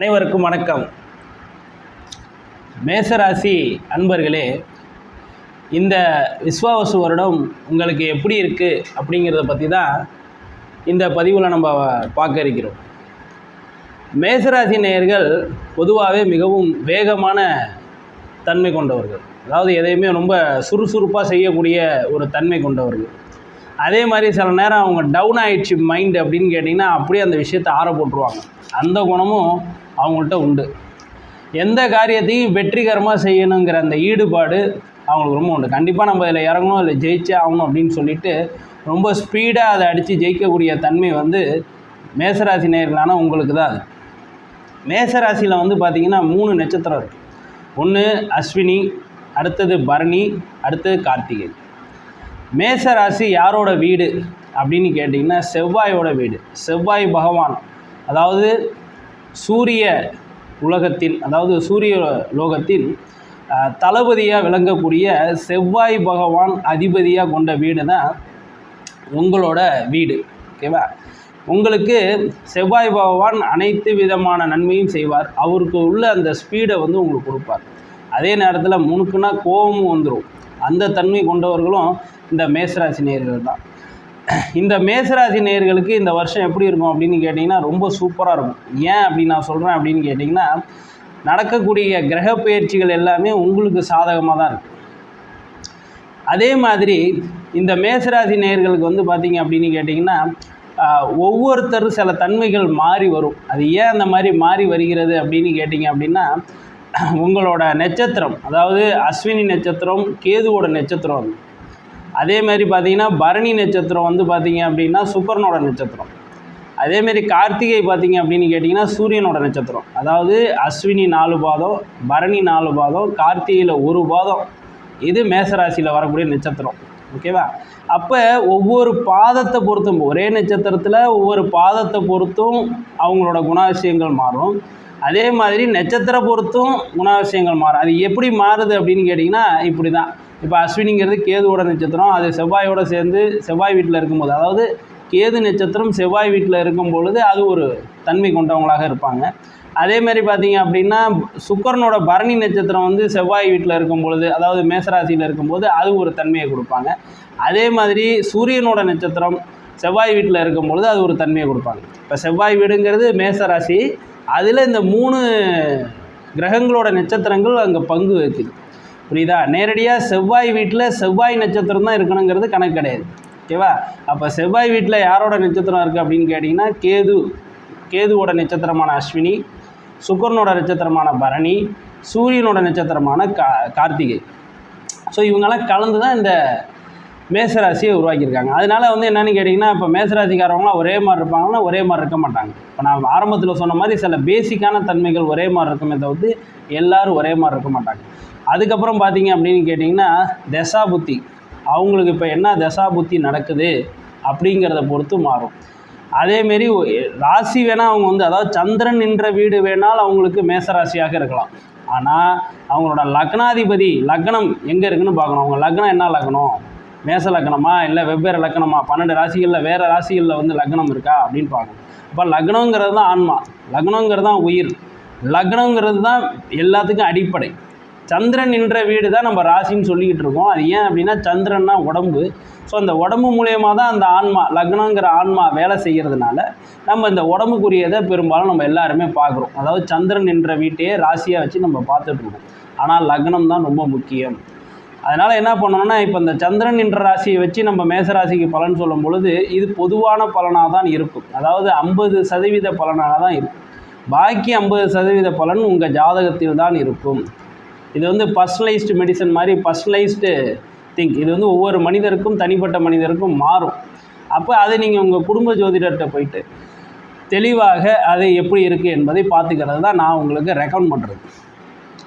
அனைவருக்கும் வணக்கம். மேசராசி அன்பர்களே இந்த விஸ்வாவசு வருடம் உங்களுக்கு எப்படி இருக்குது அப்படிங்கிறத பற்றி தான் இந்த பதிவில் நம்ம பார்க்க இருக்கிறோம். மேசராசி நேயர்கள் பொதுவாகவே மிகவும் வேகமான தன்மை கொண்டவர்கள். அதாவது எதையுமே ரொம்ப சுறுசுறுப்பாக செய்யக்கூடிய ஒரு தன்மை கொண்டவர்கள். அதே மாதிரி சில நேரம் அவங்க டவுன் ஆயிடுச்சு மைண்ட் அப்படின்னு கேட்டிங்கன்னா அப்படியே அந்த விஷயத்தை ஆற போட்டுருவாங்க. அந்த குணமும் அவங்கள்ட்ட உண்டு. எந்த காரியத்தையும் வெற்றிகரமாக செய்யணுங்கிற அந்த ஈடுபாடு அவங்களுக்கு ரொம்ப உண்டு. கண்டிப்பாக நம்ம இதில் இறங்கணும் இல்லை ஜெயிச்சே ஆகணும் அப்படின்னு சொல்லிட்டு ரொம்ப ஸ்பீடாக அதை அடித்து ஜெயிக்கக்கூடிய தன்மை வந்து மேசராசி நேர்களான உங்களுக்கு தான் அது. மேசராசியில் வந்து பார்த்திங்கன்னா மூணு நட்சத்திரம் இருக்குது ஒன்று அஸ்வினி அடுத்தது பரணி அடுத்தது கார்த்திகை. மேசராசி யாரோட வீடு அப்படின்னு கேட்டிங்கன்னா செவ்வாயோட வீடு. செவ்வாய் பகவான். அதாவது சூரிய உலகத்தின் அதாவது சூரிய லோகத்தில் தளபதியாக விளங்கக்கூடிய செவ்வாய் பகவான் அதிபதியாக கொண்ட வீடு தான் உங்களோட வீடு ஓகேவா? உங்களுக்கு செவ்வாய் பகவான் அனைத்து விதமான நன்மையும் செய்வார். அவருக்கு உள்ள அந்த ஸ்பீடை வந்து உங்களுக்கு கொடுப்பார். அதே நேரத்தில் முணுக்குனா கோபமும் வந்துடும் அந்த தன்மை கொண்டவர்களும் இந்த மேசராசினியர்கள் தான். இந்த மேசராசி நேயர்களுக்கு இந்த வருஷம் எப்படி இருக்கும் அப்படின்னு கேட்டிங்கன்னா ரொம்ப சூப்பராக இருக்கும். ஏன் அப்படி நான் சொல்கிறேன் அப்படின்னு கேட்டிங்கன்னா நடக்கக்கூடிய கிரக பயிற்சிகள் எல்லாமே உங்களுக்கு சாதகமாக தான் இருக்கும் அதே மாதிரி இந்த மேசராசி நேயர்களுக்கு வந்து பார்த்தீங்க அப்படின்னு கேட்டிங்கன்னா ஒவ்வொருத்தரும் சில தன்மைகள் மாறி வரும். அது ஏன் அந்த மாதிரி மாறி வருகிறது அப்படின்னு கேட்டிங்க அப்படின்னா உங்களோட நட்சத்திரம் அதாவது அஸ்வினி நட்சத்திரம் கேதுவோட நட்சத்திரம் அது அதே மாதிரி பார்த்தீங்கன்னா பரணி நட்சத்திரம் வந்து பார்த்தீங்க அப்படின்னா சுக்கரனோட நட்சத்திரம். அதேமாரி கார்த்திகை பார்த்தீங்க அப்படின்னு கேட்டிங்கன்னா சூரியனோட நட்சத்திரம். அதாவது அஸ்வினி நாலு பாதம் பரணி நாலு பாதம் கார்த்திகையில் ஒரு பாதம். இது மேசராசியில் வரக்கூடிய நட்சத்திரம். ஓகேவா? அப்போ ஒவ்வொரு பாதத்தை பொறுத்தும் ஒரே நட்சத்திரத்தில் ஒவ்வொரு பாதத்தை பொறுத்தும் அவங்களோட குணாதிசயங்கள் மாறும். அதே மாதிரி நட்சத்திர பொறுத்தும் குணாதிசயங்கள் மாறும். அது எப்படி மாறுது அப்படின்னு கேட்டிங்கன்னா இப்படி தான் இப்போ அஸ்வினிங்கிறது கேதுவோட நட்சத்திரம் அது செவ்வாயோடு சேர்ந்து செவ்வாய் வீட்டில் இருக்கும்போது அதாவது கேது நட்சத்திரம் செவ்வாய் வீட்டில் இருக்கும் பொழுது அது ஒரு தன்மை கொண்டவங்களாக இருப்பாங்க. அதே மாதிரி பார்த்தீங்க அப்படின்னா சுக்கரனோட பரணி நட்சத்திரம் வந்து செவ்வாய் வீட்டில் இருக்கும் பொழுது அதாவது மேசராசியில் இருக்கும்போது அது ஒரு தன்மையை கொடுப்பாங்க. அதே மாதிரி சூரியனோட நட்சத்திரம் செவ்வாய் வீட்டில் இருக்கும் பொழுது அது ஒரு தன்மையை கொடுப்பாங்க. இப்போ செவ்வாய் வீடுங்கிறது மேசராசி அதில் இந்த மூணு கிரகங்களோட நட்சத்திரங்கள் அங்கே பங்கு வைக்குது புரியுதா? நேரடியாக செவ்வாய் வீட்டில் செவ்வாய் நட்சத்திரம் தான் இருக்கணுங்கிறது கணக்கு கிடையாது. ஓகேவா? அப்போ செவ்வாய் வீட்டில் யாரோட நட்சத்திரம் இருக்குது அப்படின்னு கேட்டிங்கன்னா கேது. கேதுவோட நட்சத்திரமான அஸ்வினி சுக்கரனோட நட்சத்திரமான பரணி சூரியனோட நட்சத்திரமான கா கார்த்திகை. ஸோ இவங்கெல்லாம் கலந்து தான் இந்த மேசராசியை உருவாக்கியிருக்காங்க. அதனால் வந்து என்னென்னு கேட்டிங்கன்னா இப்போ மேசராசிக்காரவங்களாம் ஒரே மாதிரி இருப்பாங்கன்னா ஒரே மாதிரி இருக்க மாட்டாங்க. இப்போ நான் ஆரம்பத்தில் சொன்ன மாதிரி சில பேசிக்கான தன்மைகள் ஒரே மாதிரி இருக்குமே தவிர்த்து எல்லாரும் ஒரே மாதிரி இருக்க மாட்டாங்க. அதுக்கப்புறம் பார்த்தீங்க அப்படின்னு கேட்டிங்கன்னா தசா புத்தி அவங்களுக்கு இப்போ என்ன தசா புத்தி நடக்குது அப்படிங்கிறத பொறுத்து மாறும். அதேமாரி ராசி வேணால் அவங்க வந்து அதாவது சந்திரன் நின்ற வீடு வேணால் அவங்களுக்கு மேசராசியாக இருக்கலாம். ஆனால் அவங்களோட லக்னாதிபதி லக்னம் எங்கே இருக்குன்னு பார்க்கணும். அவங்க லக்னம் என்ன லக்னம்? மேச லக்னமா? இல்லை வெவ்வேறு லக்னமா? பன்னெண்டு ராசிகளில் வேறு ராசிகளில் வந்து லக்னம் இருக்கா அப்படின்னு பார்க்கணும். இப்போ லக்னங்கிறது தான் ஆன்மா. லக்னங்கிறது தான் உயிர். லக்னங்கிறது தான் எல்லாத்துக்கும் அடிப்படை. சந்திரன் நின்ற வீடு தான் நம்ம ராசின்னு சொல்லிக்கிட்டு இருக்கோம். அது ஏன் அப்படின்னா சந்திரன்னா உடம்பு. ஸோ அந்த உடம்பு மூலயமா தான் அந்த ஆன்மா லக்னங்கிற ஆன்மா வேலை செய்கிறதுனால நம்ம இந்த உடம்புக்குரியதை பெரும்பாலும் நம்ம எல்லாருமே பார்க்குறோம். அதாவது சந்திரன் நின்ற வீட்டையே ராசியாக வச்சு நம்ம பார்த்துட்ருக்கோம் ஆனால் லக்னம் தான் ரொம்ப முக்கியம். அதனால் என்ன பண்ணணும்னா இப்போ இந்த சந்திரன் என்ற ராசியை வச்சு நம்ம மேசராசிக்கு பலன் சொல்லும் பொழுது இது பொதுவான பலனாக தான் இருக்கும். அதாவது ஐம்பது சதவீத பலனாக தான் இருக்கும். பாக்கி ஐம்பது சதவீத பலன் உங்கள் ஜாதகத்தில் தான் இருக்கும். இது வந்து பர்சனலைஸ்டு மெடிசன் மாதிரி பர்சனலைஸ்டு திங்க் இது வந்து ஒவ்வொரு மனிதருக்கும் தனிப்பட்ட மனிதருக்கும் மாறும். அப்போ அதை நீங்கள் உங்கள் குடும்ப ஜோதிடர்கிட்ட போயிட்டு தெளிவாக அது எப்படி இருக்குது என்பதை பார்த்துக்கிறது தான் நான் உங்களுக்கு ரெக்கமெண்ட் பண்ணுறது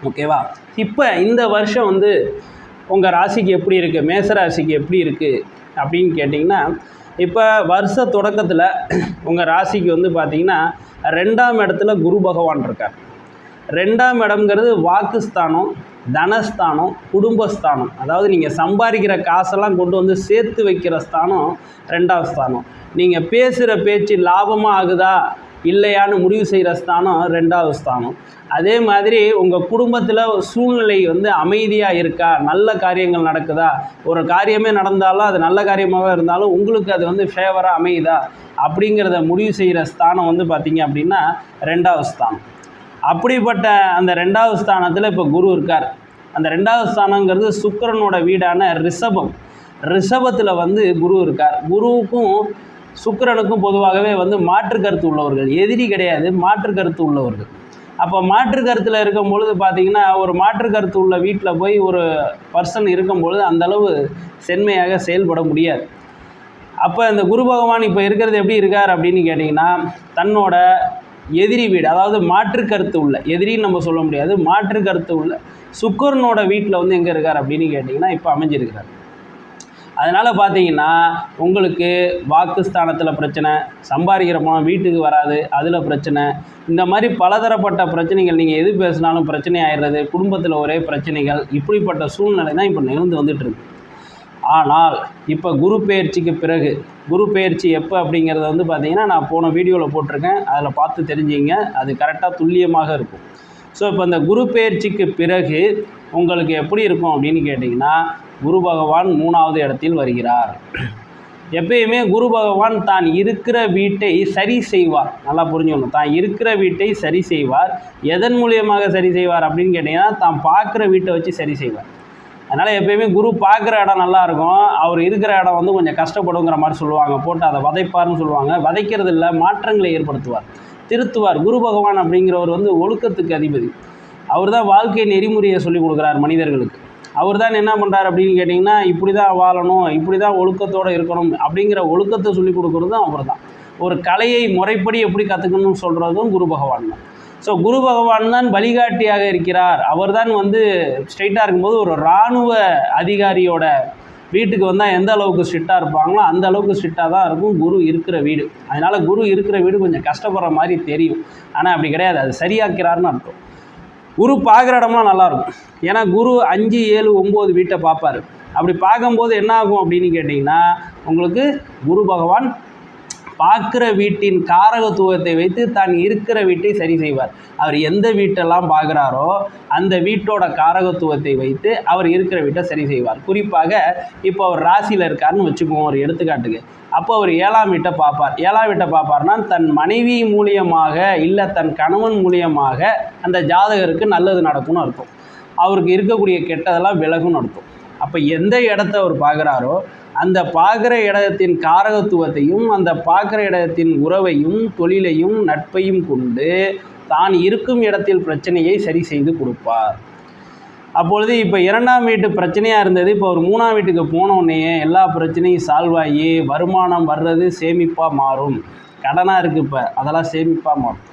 ஓகேவா இப்போ இந்த வருஷம் வந்து உங்கள் ராசிக்கு எப்படி இருக்குது மேச ராசிக்கு எப்படி இருக்குது அப்படின்னு கேட்டிங்கன்னா இப்போ வருஷ தொடக்கத்தில் உங்கள் ராசிக்கு வந்து பார்த்தீங்கன்னா ரெண்டாம் இடத்துல குரு பகவான் இருக்கார். ரெண்டாம் இடம்ங்கிறது வாக்குஸ்தானம் தனஸ்தானம் குடும்பஸ்தானம். அதாவது நீங்கள் சம்பாதிக்கிற காசெல்லாம் கொண்டு வந்து சேர்த்து வைக்கிற ஸ்தானம் ரெண்டாவது ஸ்தானம். நீங்கள் பேசுகிற பேச்சு லாபமாக ஆகுதா இல்லையான்னு முடிவு செய்கிற ஸ்தானம் ரெண்டாவது ஸ்தானம். அதே மாதிரி உங்கள் குடும்பத்தில் சூழ்நிலை வந்து அமைதியாக இருக்கா நல்ல காரியங்கள் நடக்குதா? ஒரு காரியமே நடந்தாலும் அது நல்ல காரியமாக இருந்தாலும் உங்களுக்கு அது வந்து ஃபேவராக அமையுதா? அப்படிங்கிறத முடிவு செய்கிற ஸ்தானம் வந்து பார்த்திங்க அப்படின்னா ரெண்டாவது ஸ்தானம். அப்படிப்பட்ட அந்த ரெண்டாவது ஸ்தானத்தில் இப்போ குரு இருக்கார். அந்த ரெண்டாவது ஸ்தானங்கிறது சுக்கரனோட வீடான ரிஷபம். ரிஷபத்தில் வந்து குரு இருக்கார். குருவுக்கும் சுக்கரனுக்கும் பொதுவாகவே வந்து மாற்று கருத்து உள்ளவர்கள். எதிரி கிடையாது மாற்று கருத்து உள்ளவர்கள். அப்போ மாற்று கருத்தில் இருக்கும் பொழுது பார்த்தீங்கன்னா ஒரு மாற்று கருத்து உள்ள வீட்டில் போய் ஒரு பர்சன் இருக்கும் பொழுது அந்தளவு செம்மையாக செயல்பட முடியாது. அப்போ இந்த குரு பகவான் இப்போ இருக்கிறது எப்படி இருக்கார் அப்படின்னு கேட்டிங்கன்னா தன்னோட எதிரி வீடு அதாவது மாற்று கருத்து உள்ள எதிரின்னு நம்ம சொல்ல முடியாது மாற்று கருத்து உள்ள சுக்கரனோட வீட்டில் வந்து எங்கே இருக்கார் அப்படின்னு கேட்டிங்கன்னா இப்போ அமைஞ்சிருக்கிறார். அதனால் பார்த்தீங்கன்னா உங்களுக்கு வாக்குஸ்தானத்தில் பிரச்சனை சம்பாதிக்கிற பணம் வீட்டுக்கு வராது அதில் பிரச்சனை. இந்த மாதிரி பலதரப்பட்ட பிரச்சனைகள் நீங்கள் எது பேசினாலும் பிரச்சனை ஆயிடுறது குடும்பத்தில் ஒரே பிரச்சனைகள் இப்படிப்பட்ட சூழ்நிலை தான் இப்போ நிகழ்ந்து வந்துட்டுருக்கு ஆனால் இப்போ குரு பயிற்சிக்கு பிறகு குரு பயிற்சி எப்போ அப்படிங்கிறத வந்து பார்த்திங்கன்னா நான் போன வீடியோவில் போட்டிருக்கேன். அதில் பார்த்து தெரிஞ்சிங்க. அது கரெக்டாக துல்லியமாக இருக்கும். ஸோ இப்போ இந்த குரு பயிற்சிக்கு பிறகு உங்களுக்கு எப்படி இருக்கும் அப்படின்னு கேட்டிங்கன்னா குரு பகவான் மூணாவது இடத்தில் வருகிறார். எப்பயுமே குரு பகவான் தான் இருக்கிற வீட்டை சரி செய்வார். நல்லா புரிஞ்சுக்கணும். தான் இருக்கிற வீட்டை சரி செய்வார். எதன் மூலியமாக சரி செய்வார் அப்படின்னு கேட்டிங்கன்னா தான் பார்க்குற வீட்டை வச்சு சரி செய்வார். அதனால் எப்பயுமே குரு பார்க்குற இடம் நல்லா இருக்கும் அவர் இருக்கிற இடம் வந்து கொஞ்சம் கஷ்டப்படுங்கிற மாதிரி சொல்லுவாங்க. போட்டு அதை வதைப்பார்னு சொல்லுவாங்க. வதைக்கிறது இல்லை மாற்றங்களை ஏற்படுத்துவார். திருத்துவார். குரு பகவான் அப்படிங்கிறவர் வந்து ஒழுக்கத்துக்கு அதிபதி. அவர் தான் வாழ்க்கை நெறிமுறையை சொல்லிக் கொடுக்குறார் மனிதர்களுக்கு. அவர் தான் என்ன பண்ணுறாரு அப்படின்னு கேட்டிங்கன்னா இப்படி தான் வாழணும் இப்படி தான் ஒழுக்கத்தோடு இருக்கணும் அப்படிங்கிற ஒழுக்கத்தை சொல்லிக் கொடுக்குறதும் அவர் தான் ஒரு கலையை முறைப்படி எப்படி கற்றுக்கணும்னு சொல்கிறதும் குரு பகவான் தான். ஸோ குரு பகவான் தான் வழிகாட்டியாக இருக்கிறார். அவர் தான் வந்து ஸ்ட்ரெயிட்டாக இருக்கும்போது ஒரு இராணுவ அதிகாரியோட வீட்டுக்கு வந்தால் எந்த அளவுக்கு ஸ்ட்ரிக்டாக இருப்பாங்களோ அந்த அளவுக்கு ஸ்ட்ரிக்டாக தான் இருக்கும். குரு இருக்கிற வீடு. அதனால் குரு இருக்கிற வீடு கொஞ்சம் கஷ்டப்படுற மாதிரி தெரியும். ஆனால் அப்படி கிடையாது. அது சரியாக்கிறாருன்னு அர்த்தம். குரு பார்க்குற இடம்லாம் நல்லாயிருக்கும் ஏன்னா குரு அஞ்சு ஏழு ஒம்பது வீட்டை பார்ப்பார். அப்படி பார்க்கும்போது என்ன ஆகும் அப்படின்னு கேட்டிங்கன்னா உங்களுக்கு குரு பகவான் பார்க்குற வீட்டின் காரகத்துவத்தை வைத்து தான் இருக்கிற வீட்டை சரி செய்வார். அவர் எந்த வீட்டெல்லாம் பார்க்குறாரோ அந்த வீட்டோட காரகத்துவத்தை வைத்து அவர் இருக்கிற வீட்டை சரி செய்வார். குறிப்பாக இப்போ அவர் ராசியில் இருக்காருன்னு வச்சுக்குவோம் ஒரு எடுத்துக்காட்டுக்கு. அப்போ அவர் ஏழாம் வீட்டை பார்ப்பார். ஏழாம் வீட்டை பார்ப்பார்னா தன் மனைவி மூலியமாக இல்லை தன் கணவன் மூலியமாக அந்த ஜாதகருக்கு நல்லது நடக்கும்னு அர்த்தம். அவருக்கு இருக்கக்கூடிய கெட்டதெல்லாம் விலகும்னு அர்த்தம். அப்போ எந்த இடத்த அவர் பார்க்குறாரோ அந்த பார்க்குற இடத்தின் காரகத்துவத்தையும் அந்த பார்க்குற இடத்தின் உறவையும் தொழிலையும் நட்பையும் கொண்டு தான் இருக்கும் இடத்தில் பிரச்சனையை சரி செய்து கொடுப்பார். அப்பொழுது இப்போ இரண்டாம் வீட்டு பிரச்சனையாக இருந்தது. இப்போ ஒரு மூணாம் வீட்டுக்கு போனோடனே எல்லா பிரச்சனையும் சால்வ் ஆகி வருமானம் வர்றது சேமிப்பாக மாறும். கடனாக இருக்குது இப்போ. அதெல்லாம் சேமிப்பாக மாறும்.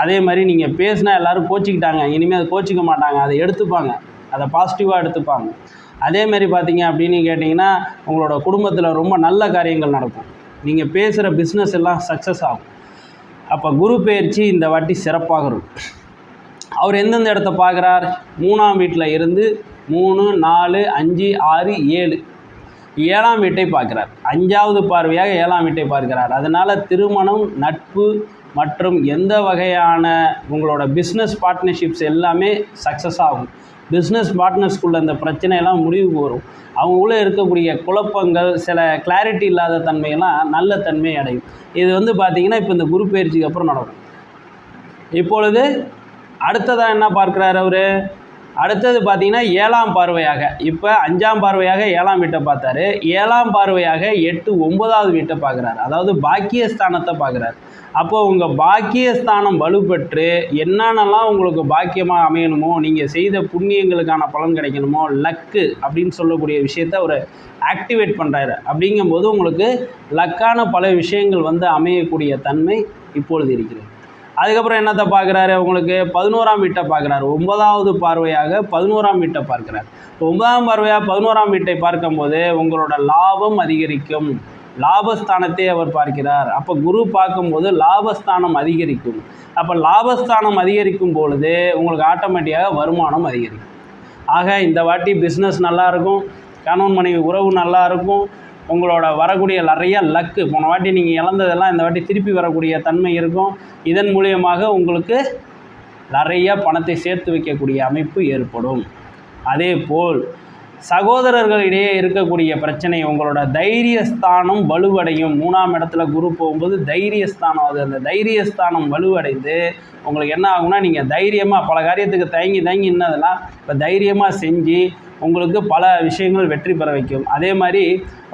அதே மாதிரி நீங்கள் பேசினா எல்லோரும் கோச்சிக்கிட்டாங்க. இனிமேல் அதை கோச்சிக்க மாட்டாங்க. அதை எடுத்துப்பாங்க. அதை பாசிட்டிவாக எடுத்துப்பாங்க. அதேமாரி பார்த்தீங்க அப்படின்னு கேட்டிங்கன்னா உங்களோட குடும்பத்தில் ரொம்ப நல்ல காரியங்கள் நடக்கும். நீங்கள் பேசுகிற பிஸ்னஸ் எல்லாம் சக்ஸஸ் ஆகும். அப்போ குரு பயிற்சி இந்த வாட்டி சிறப்பாக இருக்கும். அவர் எந்தெந்த இடத்த பார்க்குறார்? மூணாம் வீட்டில் இருந்து மூணு நாலு அஞ்சு ஆறு ஏழு. ஏழாம் வீட்டை பார்க்கிறார். அஞ்சாவது பார்வையாக ஏழாம் வீட்டை பார்க்கிறார். அதனால் திருமணம் நட்பு மற்றும் எந்த வகையான உங்களோட பிஸ்னஸ் பார்ட்னர்ஷிப்ஸ் எல்லாமே சக்ஸஸ் ஆகும். பிஸ்னஸ் பார்ட்னர்ஸ்குள்ளே இந்த பிரச்சனையெல்லாம் முடிவுக்கு வரும் அவங்களுக்குள்ளே இருக்கக்கூடிய குழப்பங்கள் சில கிளாரிட்டி இல்லாத தன்மையெல்லாம் நல்ல தன்மை அடையும். இது வந்து பார்த்திங்கன்னா இப்போ இந்த குரு பயிற்சிக்கு அப்புறம் நடக்கும். இப்பொழுது அடுத்ததாக என்ன பார்க்குறாரு அவர்? அடுத்தது பார்த்தீங்கன்னா ஏழாம் பார்வையாக. இப்போ அஞ்சாம் பார்வையாக ஏழாம் வீட்டை பார்த்தாரு. ஏழாம் பார்வையாக எட்டு ஒன்பதாவது வீட்டை பார்க்குறாரு. அதாவது பாக்கியஸ்தானத்தை பார்க்குறாரு. அப்போது உங்கள் பாக்கியஸ்தானம் வலுப்பெற்று என்னென்னலாம் உங்களுக்கு பாக்கியமாக அமையணுமோ நீங்கள் செய்த புண்ணியங்களுக்கான பலன் கிடைக்கணுமோ லக்கு அப்படின்னு சொல்லக்கூடிய விஷயத்த அவர் ஆக்டிவேட் பண்ணுறாரு அப்படிங்கும்போது உங்களுக்கு லக்கான பல விஷயங்கள் வந்து அமையக்கூடிய தன்மை இப்பொழுது இருக்கிறது. அதுக்கப்புறம் என்னத்தை பார்க்குறாரு? உங்களுக்கு பதினோராம் வீட்டை பார்க்குறாரு. ஒன்பதாவது பார்வையாக பதினோராம் வீட்டை பார்க்குறாரு. ஒன்பதாம் பார்வையாக பதினோராம் வீட்டை பார்க்கும்போது உங்களோட லாபம் அதிகரிக்கும். லாபஸ்தானத்தை அவர் பார்க்கிறார். அப்போ குரு பார்க்கும்போது லாபஸ்தானம் அதிகரிக்கும். அப்போ லாபஸ்தானம் அதிகரிக்கும் பொழுது உங்களுக்கு ஆட்டோமேட்டிக்காக வருமானம் அதிகரிக்கும். ஆக இந்த வாட்டி பிஸ்னஸ் நல்லாயிருக்கும் கணவன் மனைவி உறவு நல்லா இருக்கும். உங்களோட வரக்கூடிய நிறைய லக்கு போன வாட்டி நீங்கள் இழந்ததெல்லாம் இந்த வாட்டி திருப்பி வரக்கூடிய தன்மை இருக்கும். இதன் மூலியமாக உங்களுக்கு நிறைய பணத்தை சேர்த்து வைக்கக்கூடிய அமைப்பு ஏற்படும். அதே போல் சகோதரர்களிடையே இருக்கக்கூடிய பிரச்சனை உங்களோட தைரியஸ்தானம் வலுவடையும். மூணாம் இடத்துல குரு போகும்போது தைரியஸ்தானம் அது அந்த தைரியஸ்தானம் வலுவடைந்து உங்களுக்கு என்ன ஆகும்னா நீங்கள் தைரியமாக பல காரியத்துக்கு தயங்கி தயங்கி இன்னதெல்லாம் இப்போ தைரியமாக செஞ்சு உங்களுக்கு பல விஷயங்கள் வெற்றி பெற வைக்கும். அதே மாதிரி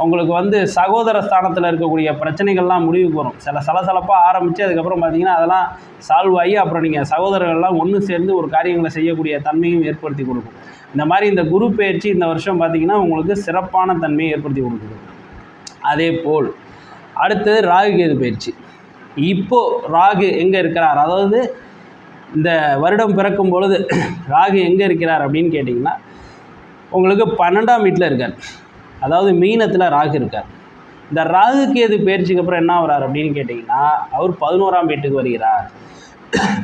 உங்களுக்கு வந்து சகோதர ஸ்தானத்தில் இருக்கக்கூடிய பிரச்சனைகள்லாம் முடிவுக்கு வரும் சில சலசலப்பாக ஆரம்பித்து அதுக்கப்புறம் பார்த்தீங்கன்னா அதெல்லாம் சால்வ் ஆகி அப்புறம் நீங்கள் சகோதரர்கள்லாம் ஒன்று சேர்ந்து ஒரு காரியங்களை செய்யக்கூடிய தன்மையும் ஏற்படுத்தி கொடுக்கும். இந்த மாதிரி இந்த குரு பயிற்சி இந்த வருஷம் பார்த்தீங்கன்னா உங்களுக்கு சிறப்பான தன்மையை ஏற்படுத்தி கொடுக்குது. அதே போல் அடுத்தது ராகு கேது பயிற்சி. இப்போது ராகு எங்கே இருக்கிறார்? அதாவது இந்த வருடம் பிறக்கும் பொழுது ராகு எங்கே இருக்கிறார் அப்படின்னு கேட்டிங்கன்னா உங்களுக்கு பன்னெண்டாம் வீட்டில் இருக்கார். அதாவது மீனத்தில் ராகு இருக்கார். இந்த ராகு கேது பயிற்சிக்கு அப்புறம் என்ன வரார் அப்படின்னு கேட்டிங்கன்னா அவர் பதினோராம் வீட்டுக்கு வருகிறார்.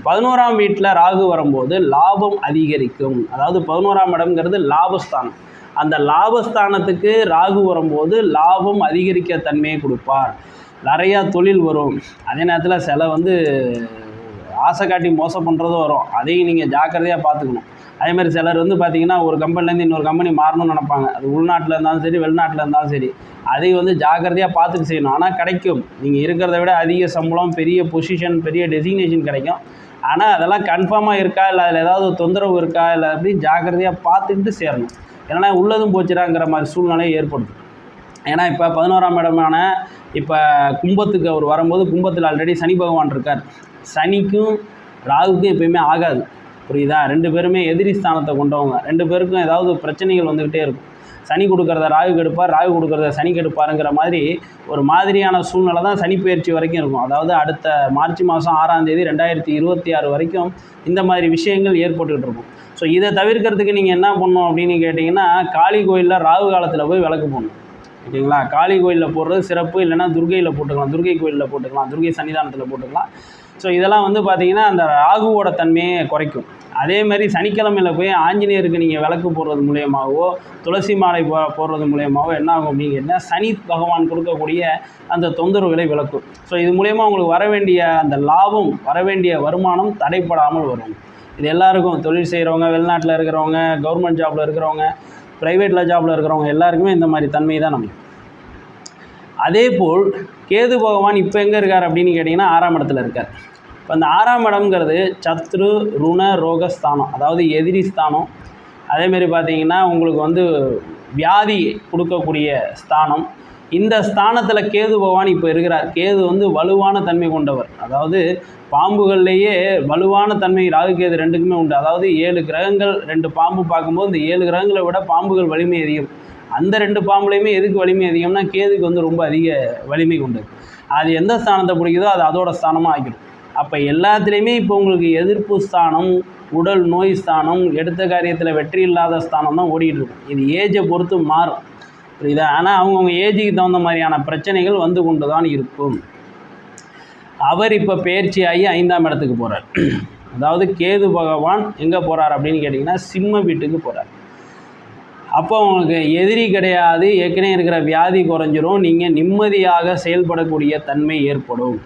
பதினோராம் வீட்டில் ராகு வரும்போது லாபம் அதிகரிக்கும். அதாவது பதினோராம் இடம்ங்கிறது லாபஸ்தானம். அந்த லாபஸ்தானத்துக்கு ராகு வரும்போது லாபம் அதிகரிக்க தன்மையை கொடுப்பார். நிறையா தொழில் வரும். அதே நேரத்தில் சில வந்து ஆசை காட்டி மோசம் பண்ணுறதும் வரும். அதையும் நீங்கள் ஜாக்கிரதையாக பார்த்துக்கணும் அதே மாதிரி சிலர் வந்து பார்த்தீங்கன்னா ஒரு கம்பெனிலேருந்து இன்னொரு கம்பெனி மாறணும்னு நினைப்பாங்க. அது உள்நாட்டில் இருந்தாலும் சரி வெளிநாட்டில் இருந்தாலும் சரி. அதை வந்து ஜாக்கிரதையாக பார்த்துட்டு செய்யணும். ஆனால் கிடைக்கும். நீங்கள் இருக்கிறத விட அதிக சம்பளம் பெரிய பொசிஷன் பெரிய டெசிக்னேஷன் கிடைக்கும். ஆனால் அதெல்லாம் கன்ஃபார்மாக இருக்கா? இல்லை அதில் ஏதாவது தொந்தரவு இருக்கா? இல்லை அப்படின்னு ஜாக்கிரதையாக பார்த்துக்கிட்டு சேரணும். ஏன்னா உள்ளதும் போச்சுடாங்கிற மாதிரி சூழ்நிலையை ஏற்படுது ஏன்னா இப்போ பதினோராம் இடமான இப்போ கும்பத்துக்கு அவர் வரும்போது கும்பத்தில் ஆல்ரெடி சனி பகவான் இருக்கார். சனிக்கும் ராகுக்கும் எப்பயுமே ஆகாது. புரியுதா? ரெண்டு பேருமே எதிரி ஸ்தானத்தை கொண்டவங்க. ரெண்டு பேருக்கும் ஏதாவது பிரச்சனைகள் வந்துக்கிட்டே இருக்கும். சனி கொடுக்குறத ராகு கெடுப்பார் ராகு கொடுக்குறத சனி கெடுப்பாருங்கிற மாதிரி ஒரு மாதிரியான சூழ்நிலை தான் சனி பயிற்சி வரைக்கும் இருக்கும். அதாவது அடுத்த மார்ச் மாதம் ஆறாம் தேதி ரெண்டாயிரத்தி இருபத்தி ஆறு வரைக்கும் இந்த மாதிரி விஷயங்கள் ஏற்பட்டுக்கிட்டு இருக்கும். ஸோ இதை தவிர்க்கிறதுக்கு நீங்கள் என்ன பண்ணணும் அப்படின்னு கேட்டிங்கன்னா காளி கோயிலில் ராகு காலத்தில் போய் விளக்கு போடணும். ஓகேங்களா? காளி கோயிலில் போடுறது சிறப்பு. இல்லைன்னா துர்கையில் போட்டுக்கலாம். துர்கை கோயிலில் போட்டுக்கலாம். துர்கை சன்னிதானத்தில் போட்டுக்கலாம். ஸோ இதெல்லாம் வந்து பார்த்திங்கன்னா அந்த ராகுவோட தன்மையை குறைக்கும். அதே மாதிரி சனிக்கிழமையில் போய் ஆஞ்சநேயருக்கு நீங்கள் விளக்கு போடுறது மூலியமாகவோ துளசி மாலை போ போடுறது மூலியமாகவோ என்ன ஆகும் அப்படின்னு கேட்டால் சனி பகவான் கொடுக்கக்கூடிய அந்த தொந்தரவுகளை விளக்கும். ஸோ இது மூலயமா உங்களுக்கு வர வேண்டிய அந்த லாபம் வர வேண்டிய வருமானம் தடைப்படாமல் வரும். இது எல்லாருக்கும் தொழில் செய்கிறவங்க வெளிநாட்டில் இருக்கிறவங்க கவர்மெண்ட் ஜாபில் இருக்கிறவங்க ப்ரைவேட்டில் ஜாபில் இருக்கிறவங்க எல்லாருக்குமே இந்த மாதிரி தன்மை தான் நம்ம அதே போல் கேது பகவான் இப்போ எங்கே இருக்கார் அப்படின்னு கேட்டிங்கன்னா ஆறாம் இடத்துல இருக்கார். இப்போ அந்த ஆறாம் இடம்ங்கிறது சத்ரு ருண ரோகஸ்தானம் அதாவது எதிரி ஸ்தானம். அதேமாரி பார்த்தீங்கன்னா உங்களுக்கு வந்து வியாதி கொடுக்கக்கூடிய ஸ்தானம். இந்த ஸ்தானத்தில் கேது பகவான் இப்போ இருக்கிறார். கேது வந்து வலுவான தன்மை கொண்டவர். அதாவது பாம்புகள்லேயே வலுவான தன்மை ராகு கேது ரெண்டுக்குமே உண்டு. அதாவது ஏழு கிரகங்கள் ரெண்டு பாம்பு பார்க்கும்போது இந்த ஏழு கிரகங்களை விட பாம்புகள் வலிமை அதிகம். அந்த ரெண்டு பாம்புலையுமே எதுக்கு வலிமை அதிகம்னா கேதுக்கு வந்து ரொம்ப அதிக வலிமை கொண்டது அது எந்த ஸ்தானத்தை பிடிக்குதோ அது அதோட ஸ்தானமாக ஆக்கிடும் அப்போ எல்லாத்துலேயுமே இப்போ உங்களுக்கு எதிர்ப்பு ஸ்தானம் உடல் நோய் ஸ்தானம் எடுத்த காரியத்தில் வெற்றி இல்லாத ஸ்தானம் தான் ஓடிட்டு இருக்கும். இது ஏஜை பொறுத்து மாறும். புரியுதா? ஆனால் அவங்கவுங்க ஏஜுக்கு தகுந்த மாதிரியான பிரச்சனைகள் வந்து கொண்டு தான் இருக்கும். அவர் இப்போ பயிற்சியாகி ஐந்தாம் இடத்துக்கு போகிறார் அதாவது கேது பகவான் எங்கே போகிறார் அப்படின்னு கேட்டிங்கன்னா சிம்ம வீட்டுக்கு போகிறார் அப்போ உங்களுக்கு எதிரி கிடையாது. ஏற்கனவே இருக்கிற வியாதி குறைஞ்சிரும். நீங்கள் நிம்மதியாக செயல்படக்கூடிய தன்மை ஏற்படும்.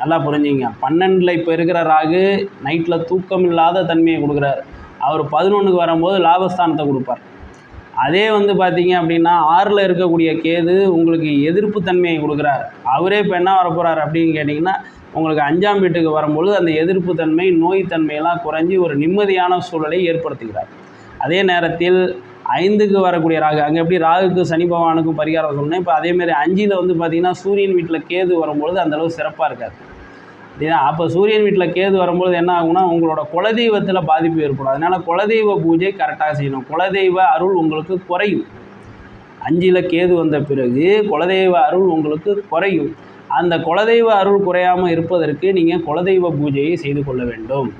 நல்லா புரிஞ்சுங்க. பன்னெண்டில் இப்போ இருக்கிற ராகு நைட்டில் தூக்கம் இல்லாத தன்மையை கொடுக்குறாரு. அவர் பதினொன்றுக்கு வரும்போது லாபஸ்தானத்தை கொடுப்பார். அதே வந்து பார்த்தீங்க அப்படின்னா ஆறில் இருக்கக்கூடிய கேது உங்களுக்கு எதிர்ப்பு தன்மையை கொடுக்குறாரு. அவரே இப்போ என்ன வரப்போகிறார் அப்படின்னு கேட்டிங்கன்னா உங்களுக்கு அஞ்சாம் வீட்டுக்கு வரும்பொழுது அந்த எதிர்ப்பு தன்மை நோய் தன்மையெல்லாம் குறைஞ்சி ஒரு நிம்மதியான சூழலை ஏற்படுத்துகிறார். அதே நேரத்தில் ஐந்துக்கு வரக்கூடிய ராகு அங்கே எப்படி ராகுக்கு சனி பகவானுக்கும் பரிகாரம் சொன்னேன் இப்போ அதேமாரி அஞ்சில் வந்து பார்த்திங்கன்னா சூரியன் வீட்டில் கேது வரும்பொழுது அந்தளவு சிறப்பாக இருக்காது அப்படின்னா அப்போ சூரியன் வீட்டில் கேது வரும்பொழுது என்ன ஆகும்னா உங்களோட குலதெய்வத்தில் பாதிப்பு ஏற்படும். அதனால் குலதெய்வ பூஜை கரெக்டாக செய்யணும். குலதெய்வ அருள் உங்களுக்கு குறையும். அஞ்சில் கேது வந்த பிறகு குலதெய்வ அருள் உங்களுக்கு குறையும். அந்த குலதெய்வ அருள் குறையாமல் இருப்பதற்கு நீங்கள் குலதெய்வ பூஜையை செய்து கொள்ள வேண்டும்.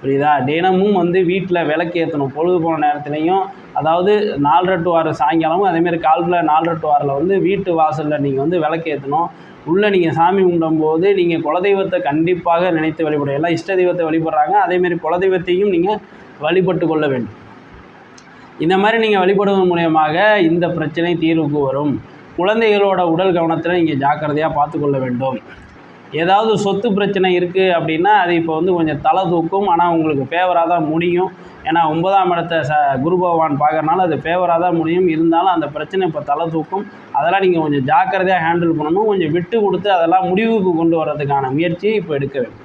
புரியுதா? தினமும் வந்து வீட்டில் விளக்கேற்றணும் பொழுது போன நேரத்துலையும் அதாவது நாலரை டு ஆறு சாயங்காலமும் அதேமாரி காலத்தில் நாலரை டு ஆறில் வந்து வீட்டு வாசலில் நீங்கள் வந்து விளக்கேற்றணும் உள்ளே நீங்கள் சாமி கும்பிடும்போது நீங்கள் குலதெய்வத்தை கண்டிப்பாக நினைத்து வழிபட எல்லாம் இஷ்ட தெய்வத்தை வழிபடுறாங்க. அதேமாரி குலதெய்வத்தையும் நீங்கள் வழிபட்டு கொள்ள வேண்டும். இந்த மாதிரி நீங்கள் வழிபடுவதன் மூலியமாக இந்த பிரச்சனை தீர்வுக்கு வரும். குழந்தைகளோட உடல் கவனத்தில் நீங்கள் ஜாக்கிரதையாக பார்த்துக்கொள்ள வேண்டும். ஏதாவது சொத்து பிரச்சனை இருக்குது அப்படின்னா அது இப்போ வந்து கொஞ்சம் தலை தூக்கும். ஆனால் உங்களுக்கு ஃபேவராக தான் முடியும். ஏன்னா ஒன்பதாம் இடத்த ச குரு பகவான் பார்க்கறனால அது ஃபேவராக தான் முடியும். இருந்தாலும் அந்த பிரச்சனை இப்போ தலை தூக்கும். அதெல்லாம் நீங்கள் கொஞ்சம் ஜாக்கிரதையாக ஹேண்டில் பண்ணணும். கொஞ்சம் விட்டு கொடுத்து அதெல்லாம் முடிவுக்கு கொண்டு வர்றதுக்கான முயற்சியை இப்போ எடுக்க வேண்டும்.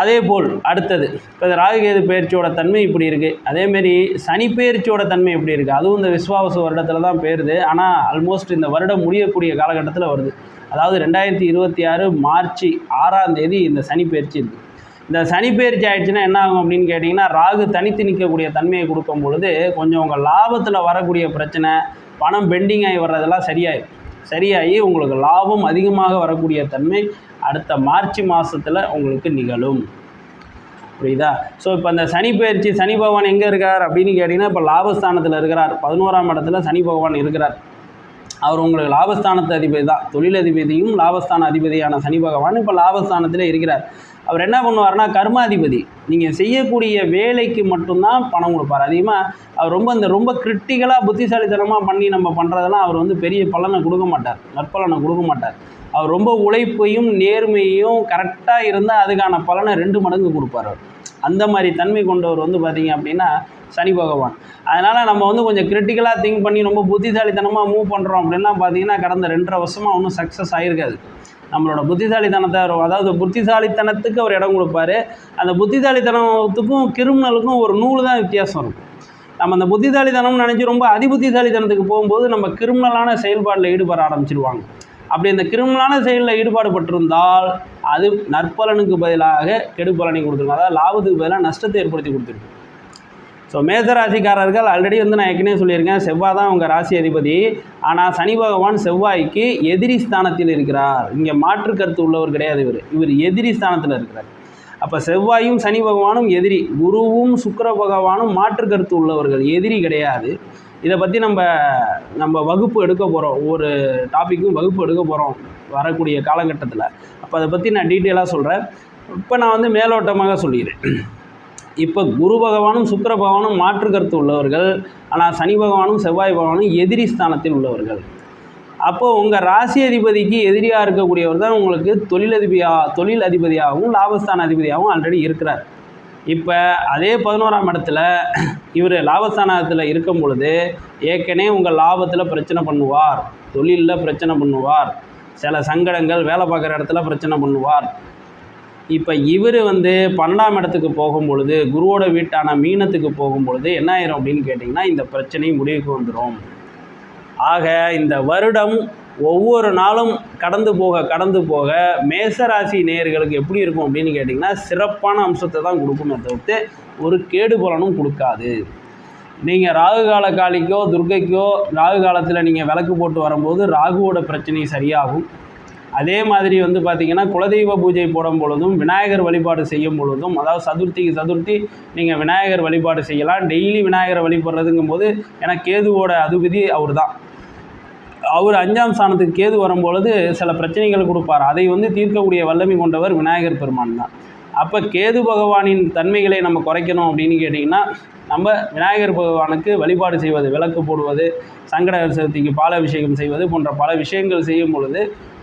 அதே போல் அடுத்தது இப்போ இந்த ராகுகேது பயிற்சியோட தன்மை இப்படி இருக்குது அதேமாரி சனி பயிற்சியோட தன்மை எப்படி இருக்குது அதுவும் இந்த விஸ்வாவச வருடத்தில் தான் போயிருது ஆனால் ஆல்மோஸ்ட் இந்த வருடம் முடியக்கூடிய காலகட்டத்தில் வருது. அதாவது ரெண்டாயிரத்தி இருபத்தி ஆறு மார்ச் ஆறாம் தேதி இந்த சனி பயிற்சி இருக்குது இந்த சனி பயிற்சி ஆயிடுச்சுன்னா என்ன ஆகும் அப்படின்னு கேட்டிங்கன்னா ராகு தனித்து நிற்கக்கூடிய தன்மையை கொடுக்கும் பொழுது கொஞ்சம் உங்கள் லாபத்தில் வரக்கூடிய பிரச்சனை பணம் பெண்டிங் ஆகி வர்றதெல்லாம் சரியாயிடும் சரியாகி உங்களுக்கு லாபம் அதிகமாக வரக்கூடிய தன்மை அடுத்த மார்ச் மாதத்தில் உங்களுக்கு நிகழும். புரியுதா? ஸோ இப்போ அந்த சனி பயிற்சி சனி பகவான் எங்கே இருக்கார் அப்படின்னு கேட்டிங்கன்னா இப்போ லாபஸ்தானத்தில் இருக்கிறார். பதினோராம் இடத்துல சனி பகவான் இருக்கிறார். அவர் உங்களுக்கு லாபஸ்தானத்து அதிபதி தான். தொழில் அதிபதியும் லாபஸ்தான அதிபதியான சனி பகவான் இப்போ லாபஸ்தானத்தில் இருக்கிறார். அவர் என்ன பண்ணுவார்னா கர்மாதிபதி. நீங்கள் செய்யக்கூடிய வேலைக்கு மட்டும்தான் பணம் கொடுப்பார். அதிகமாக அவர் ரொம்ப இந்த ரொம்ப கிரிட்டிக்கலாக புத்திசாலித்தனமாக பண்ணி நம்ம பண்ணுறதெல்லாம் அவர் வந்து பெரிய பலனை கொடுக்க மாட்டார். நற்பலனை கொடுக்க மாட்டார். அவர் ரொம்ப உழைப்பையும் நேர்மையும் கரெக்டாக இருந்தால் அதுக்கான பலனை ரெண்டு மடங்கு கொடுப்பார் அவர். அந்த மாதிரி தன்மை கொண்டவர் வந்து பார்த்திங்க அப்படின்னா சனி பகவான். அதனால் நம்ம வந்து கொஞ்சம் கிரிட்டிக்கலாக திங்க் பண்ணி ரொம்ப புத்திசாலித்தனமாக மூவ் பண்ணுறோம் அப்படின்னா பார்த்தீங்கன்னா கடந்த ரெண்டரை வருஷமாக ஒன்றும் சக்ஸஸ் ஆகிருக்காது நம்மளோட புத்திசாலித்தனத்தை அவர் அதாவது புத்திசாலித்தனத்துக்கு அவர் இடம் கொடுப்பாரு. அந்த புத்திசாலித்தனத்துக்கும் கிரிமினலுக்கும் ஒரு நூல் தான் வித்தியாசம் இருக்கும். நம்ம அந்த புத்திசாலித்தனம்னு நினச்சி ரொம்ப அதிபுத்திசாலித்தனத்துக்கு போகும்போது நம்ம கிரிமினலான செயல்பாட்டில் ஈடுபட ஆரம்பிச்சிருவாங்க. அப்படி அந்த கிரிமினலான செயலில் ஈடுபாடு பட்டிருந்தால் அது நற்பலனுக்கு பதிலாக கெடுபலனை கொடுத்துருக்கும். அதாவது லாபத்துக்கு பதிலாக நஷ்டத்தை ஏற்படுத்தி கொடுத்துருக்கும். ஸோ மேசராசிக்காரர்கள் ஆல்ரெடி வந்து நான் ஏற்கனவே சொல்லியிருக்கேன் செவ்வாய் தான் உங்கள் ராசி அதிபதி. ஆனால் சனி பகவான் செவ்வாய்க்கு எதிரி ஸ்தானத்தில் இருக்கிறார். இங்கே மாற்று கருத்து உள்ளவர் கிடையாது இவர். இவர் எதிரி ஸ்தானத்தில் இருக்கிறார். அப்போ செவ்வாயும் சனி பகவானும் எதிரி. குருவும் சுக்கர பகவானும் மாற்று கருத்து உள்ளவர்கள். எதிரி கிடையாது. இதை பற்றி நம்ம நம்ம வகுப்பு எடுக்க போகிறோம் ஒவ்வொரு டாப்பிக்கும் வகுப்பு எடுக்க போகிறோம் வரக்கூடிய காலகட்டத்தில். அப்போ அதை பற்றி நான் டீட்டெயிலாக சொல்கிறேன் இப்போ நான் வந்து மேலோட்டமாக சொல்லிடுறேன். இப்போ குரு பகவானும் சுக்கர பகவானும் மாற்று கருத்து உள்ளவர்கள் ஆனால் சனி பகவானும் செவ்வாய் பகவானும் எதிரி ஸ்தானத்தில் உள்ளவர்கள். அப்போது உங்கள் ராசி அதிபதிக்கு எதிரியாக இருக்கக்கூடியவர் தான் உங்களுக்கு தொழிலதிபதியாக தொழில் அதிபதியாகவும் லாபஸ்தான அதிபதியாகவும் ஆல்ரெடி இருக்கிறார். இப்போ அதே பதினோராம் இடத்துல இவர் லாபஸ்தானத்தில் இருக்கும் பொழுது ஏற்கனவே உங்கள் லாபத்தில் பிரச்சனை பண்ணுவார் தொழிலில் பிரச்சனை பண்ணுவார் சில சங்கடங்கள் வேலை பார்க்குற இடத்துல பிரச்சனை பண்ணுவார் இப்போ இவர் வந்து பன்னெண்டாம் இடத்துக்கு போகும் பொழுது குருவோட வீட்டான மீனத்துக்கு போகும் பொழுது என்ன ஆயிரும் அப்படின்னு கேட்டிங்கன்னா இந்த பிரச்சனை முடிவுக்கு வந்துடும் ஆக இந்த வருடம் ஒவ்வொரு நாளும் கடந்து போக கடந்து போக மேசராசி நேயர்களுக்கு எப்படி இருக்கும் அப்படின்னு கேட்டிங்கன்னா சிறப்பான அம்சத்தை தான் கொடுக்குமே தவிர்த்து ஒரு கேடு பலனும் கொடுக்காது. நீங்கள் ராகு கால காளிக்கோ துர்க்கைக்கோ ராகு காலத்தில் நீங்கள் விளக்கு போட்டு வரும்போது ராகுவோட பிரச்சனை சரியாகும். அதே மாதிரி வந்து பார்த்திங்கன்னா குலதெய்வ பூஜை போடும் பொழுதும் விநாயகர் வழிபாடு செய்யும் பொழுதும் அதாவது சதுர்த்திக்கு சதுர்த்தி நீங்கள் விநாயகர் வழிபாடு செய்யலாம். டெய்லி விநாயகரை வழிபடுறதுங்கும் போது ஏன்னா கேதுவோட அதிபதி அவர் தான் அவர் அஞ்சாம் ஸ்தானத்துக்கு கேது வரும்பொழுது சில பிரச்சனைகள் கொடுப்பார். அதை வந்து தீர்க்கக்கூடிய வல்லமை கொண்டவர் விநாயகர் பெருமான் தான். அப்போ கேது பகவானின் தன்மைகளை நம்ம குறைக்கணும் அப்படின்னு கேட்டிங்கன்னா நம்ம விநாயகர் பகவானுக்கு வழிபாடு செய்வது விளக்கு போடுவது சங்கட சதுர்த்திக்கு பாலாபிஷேகம் செய்வது போன்ற பல விஷயங்கள் செய்யும் பொழுது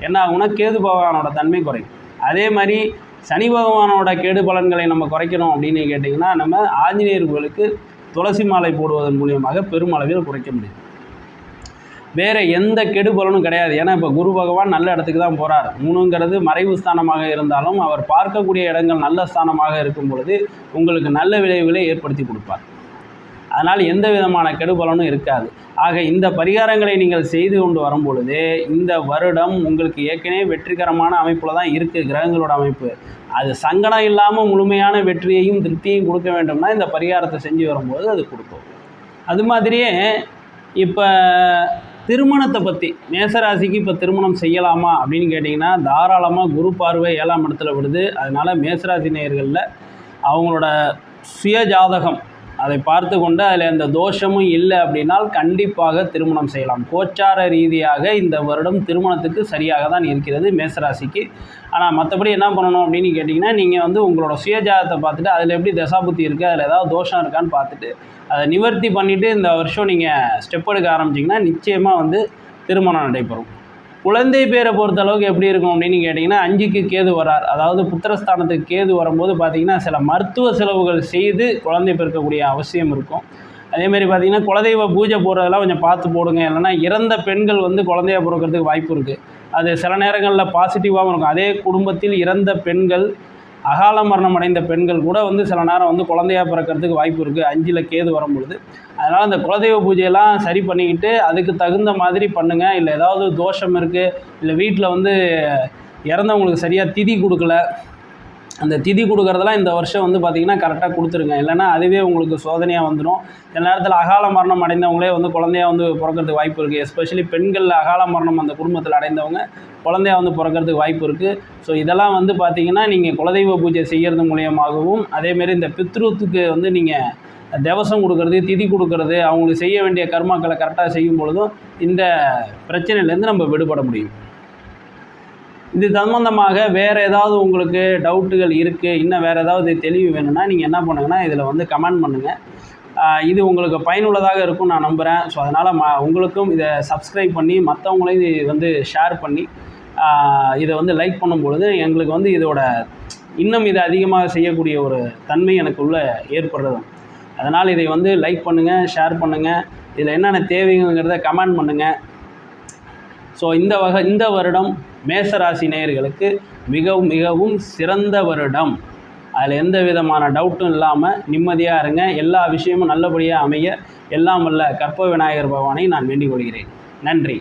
என்ன ஆகும்னா கேது பகவானோட தன்மை குறையும். அதே மாதிரி சனி பகவானோட கேடு பலன்களை நம்ம குறைக்கணும் அப்படின்னு கேட்டிங்கன்னா நம்ம ஆஞ்சநேயர்களுக்கு துளசி மாலை போடுவதன் மூலியமாக பெருமளவில் குறைக்க முடியும். வேறு எந்த கெடு பலனும் கிடையாது. ஏன்னா இப்போ குரு பகவான் நல்ல இடத்துக்கு தான் போகிறார் மூணுங்கிறது மறைவு ஸ்தானமாக இருந்தாலும் அவர் பார்க்கக்கூடிய இடங்கள் நல்ல ஸ்தானமாக இருக்கும் பொழுது உங்களுக்கு நல்ல விளைவுகளை ஏற்படுத்தி கொடுப்பார். அதனால் எந்த விதமான கெடுபலனும் இருக்காது. ஆக இந்த பரிகாரங்களை நீங்கள் செய்து கொண்டு வரும் பொழுது இந்த வருடம் உங்களுக்கு ஏற்கனவே வெற்றிகரமான அமைப்பில் தான் இருக்குது கிரகங்களோட அமைப்பு. அது சங்கடம் இல்லாமல் முழுமையான வெற்றியையும் திருப்தியையும் கொடுக்க வேண்டும்னா இந்த பரிகாரத்தை செஞ்சு வரும்போது அது கொடுக்கும். அது மாதிரியே இப்போ திருமணத்தை பற்றி மேசராசிக்கு இப்போ திருமணம் செய்யலாமா அப்படின்னு கேட்டிங்கன்னா தாராளமாக குரு பார்வை ஏழாம் இடத்துல விடுது. அதனால் மேசராசி நேயர்களில் அவங்களோட சுய ஜாதகம் அதை பார்த்து கொண்டு அதில் எந்த தோஷமும் இல்லை அப்படின்னால் கண்டிப்பாக திருமணம் செய்யலாம். கோச்சார ரீதியாக இந்த வருடம் திருமணத்துக்கு சரியாக தான் இருக்கிறது மேசராசிக்கு. ஆனால் மற்றபடி என்ன பண்ணணும் அப்படின்னு கேட்டிங்கன்னா நீங்கள் வந்து உங்களோட சுயஜாதத்தை பார்த்துட்டு அதில் எப்படி தசாபுத்தி இருக்குது அதில் ஏதாவது தோஷம் இருக்கான்னு பார்த்துட்டு அதை நிவர்த்தி பண்ணிவிட்டு இந்த வருஷம் நீங்கள் ஸ்டெப் எடுக்க ஆரம்பிச்சிங்கன்னா நிச்சயமாக வந்து திருமணம் நடைபெறும். குழந்தை பேரை பொறுத்த அளவுக்கு எப்படி இருக்கும் அப்படின்னு கேட்டிங்கன்னா அஞ்சுக்கு கேது வரார். அதாவது புத்திரஸ்தானத்துக்கு கேது வரும்போது பார்த்திங்கன்னா சில மருத்துவ செலவுகள் செய்து குழந்தை பிறக்கக்கூடிய அவசியம் இருக்கும். அதேமாரி பார்த்திங்கன்னா குலதெய்வ பூஜை போடுறதெல்லாம் கொஞ்சம் பார்த்து போடுங்க. இல்லைனா இறந்த பெண்கள் வந்து குழந்தைய பிறக்கிறதுக்கு வாய்ப்பு இருக்குது அது சில நேரங்களில் பாசிட்டிவாகவும் இருக்கும். அதே குடும்பத்தில் இறந்த பெண்கள் அகால மரணம் அடைந்த பெண்கள் கூட வந்து சில நேரம் வந்து குழந்தையா பிறக்கிறதுக்கு வாய்ப்பு இருக்குது அஞ்சில் கேது வரும் பொழுது. அதனால் அந்த குலதெய்வ பூஜையெல்லாம் சரி பண்ணிக்கிட்டு அதுக்கு தகுந்த மாதிரி பண்ணுங்கள் இல்லை ஏதாவது தோஷம் இருக்குது இல்லை வீட்டில் வந்து இறந்தவங்களுக்கு சரியாக திதி கொடுக்கல. அந்த திதி கொடுக்குறதெல்லாம் இந்த வருஷம் வந்து பார்த்திங்கன்னா கரெக்டாக கொடுத்துருங்க. இல்லைன்னா அதுவே உங்களுக்கு சோதனையாக வந்துடும் சில நேரத்தில் அகால மரணம் அடைந்தவங்களே வந்து குழந்தையா வந்து பிறக்கிறதுக்கு வாய்ப்பு இருக்குது எஸ்பெஷலி பெண்கள் அகால மரணம் அந்த குடும்பத்தில் அடைந்தவங்க குழந்தையா வந்து பிறக்கிறதுக்கு வாய்ப்பு இருக்குது ஸோ இதெல்லாம் வந்து பார்த்திங்கன்னா நீங்கள் குலதெய்வ பூஜை செய்கிறது மூலியமாகவும் அதேமாரி இந்த பித்ருத்துக்கு வந்து நீங்கள் தேவசம் கொடுக்கறது திதி கொடுக்கறது அவங்களுக்கு செய்ய வேண்டிய கர்மாக்களை கரெக்டாக செய்யும் பொழுதும் இந்த பிரச்சனையிலேருந்து நம்ம விடுபட முடியும். இது சம்பந்தமாக வேறு ஏதாவது உங்களுக்கு டவுட்டுகள் இருக்குது இன்னும் வேறு ஏதாவது தெளிவு வேணும்னா நீங்கள் என்ன பண்ணுங்கன்னா இதில் வந்து கமெண்ட் பண்ணுங்கள் இது உங்களுக்கு பயனுள்ளதாக இருக்கும் நான் நம்புகிறேன் ஸோ அதனால் ம உங்களுக்கும் இதை சப்ஸ்கிரைப் பண்ணி மற்றவங்களையும் இது வந்து ஷேர் பண்ணி இதை வந்து லைக் பண்ணும் பொழுது எங்களுக்கு வந்து இதோட இன்னும் இதை அதிகமாக செய்யக்கூடிய ஒரு தன்மை எனக்குள்ளே ஏற்படுறது. அதனால் இதை வந்து லைக் பண்ணுங்கள் ஷேர் பண்ணுங்கள் இதில் என்னென்ன தேவைங்கிறத கமெண்ட் பண்ணுங்கள் ஸோ இந்த வகை இந்த வருடம் மேசராசி நேயர்களுக்கு மிகவும் மிகவும் சிறந்த வருடம். அதில் எந்த விதமான டவுட்டும் இல்லாமல் நிம்மதியாக இருங்க. எல்லா விஷயமும் நல்லபடியாக அமைய. எல்லாம் வல்ல கற்ப விநாயகர் பகவானை நான் வேண்டிக் கொள்கிறேன். நன்றி.